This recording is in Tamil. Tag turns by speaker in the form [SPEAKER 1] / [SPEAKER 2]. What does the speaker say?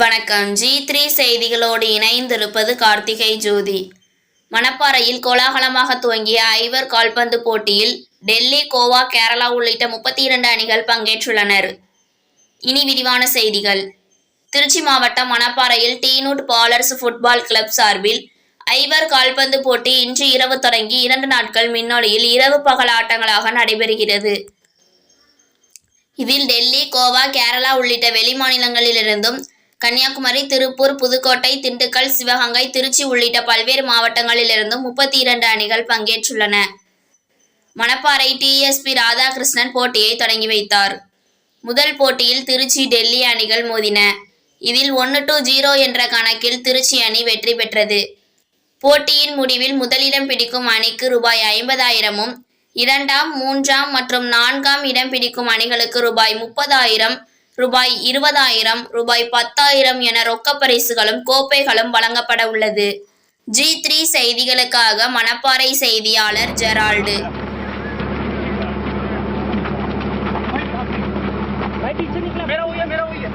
[SPEAKER 1] வணக்கம். ஜி த்ரீ செய்திகளோடு இணைந்திருப்பது கார்த்திகை ஜோதி. மணப்பாறையில் கோலாகலமாக துவங்கிய ஐவர் கால்பந்து போட்டியில் டெல்லி கோவா கேரளா உள்ளிட்ட முப்பத்தி இரண்டு அணிகள் பங்கேற்றுள்ளனர். இனி விரிவான செய்திகள். திருச்சி மாவட்டம் மணப்பாறையில் டீனூட் பாலர்ஸ் ஃபுட்பால் கிளப் சார்பில் ஐவர் கால்பந்து போட்டி இன்று இரவு தொடங்கி இரண்டு நாட்கள் மின்னொலியில் இரவு பகல் ஆட்டங்களாக நடைபெறுகிறது. இதில் டெல்லி கோவா கேரளா உள்ளிட்ட வெளிமாநிலங்களிலிருந்தும் கன்னியாகுமரி திருப்பூர் புதுக்கோட்டை திண்டுக்கல் சிவகங்கை திருச்சி உள்ளிட்ட பல்வேறு மாவட்டங்களிலிருந்தும் முப்பத்தி இரண்டு அணிகள் பங்கேற்றுள்ளன. மணப்பாறை டிஎஸ்பி ராதாகிருஷ்ணன் போட்டியை தொடங்கி வைத்தார். முதல் போட்டியில் திருச்சி டெல்லி அணிகள் மோதின. இதில் ஒன்று டு ஜீரோ என்ற கணக்கில் திருச்சி அணி வெற்றி பெற்றது. போட்டியின் முடிவில் முதலிடம் பிடிக்கும் அணிக்கு ரூபாய் ஐம்பதாயிரமும் இரண்டாம் மூன்றாம் மற்றும் நான்காம் இடம் பிடிக்கும் அணிகளுக்கு ரூபாய் முப்பதாயிரம் ரூபாய் இருபதாயிரம் ரூபாய் பத்தாயிரம் என ரொக்கப் பரிசுகளும் கோப்பைகளும் வழங்கப்பட உள்ளது ஜி த்ரீ செய்திகளுக்காக மணப்பாறை செய்தியாளர் ஜெரால்டு
[SPEAKER 2] भाई पीछे निकला मेरा हुई है मेरा हुई है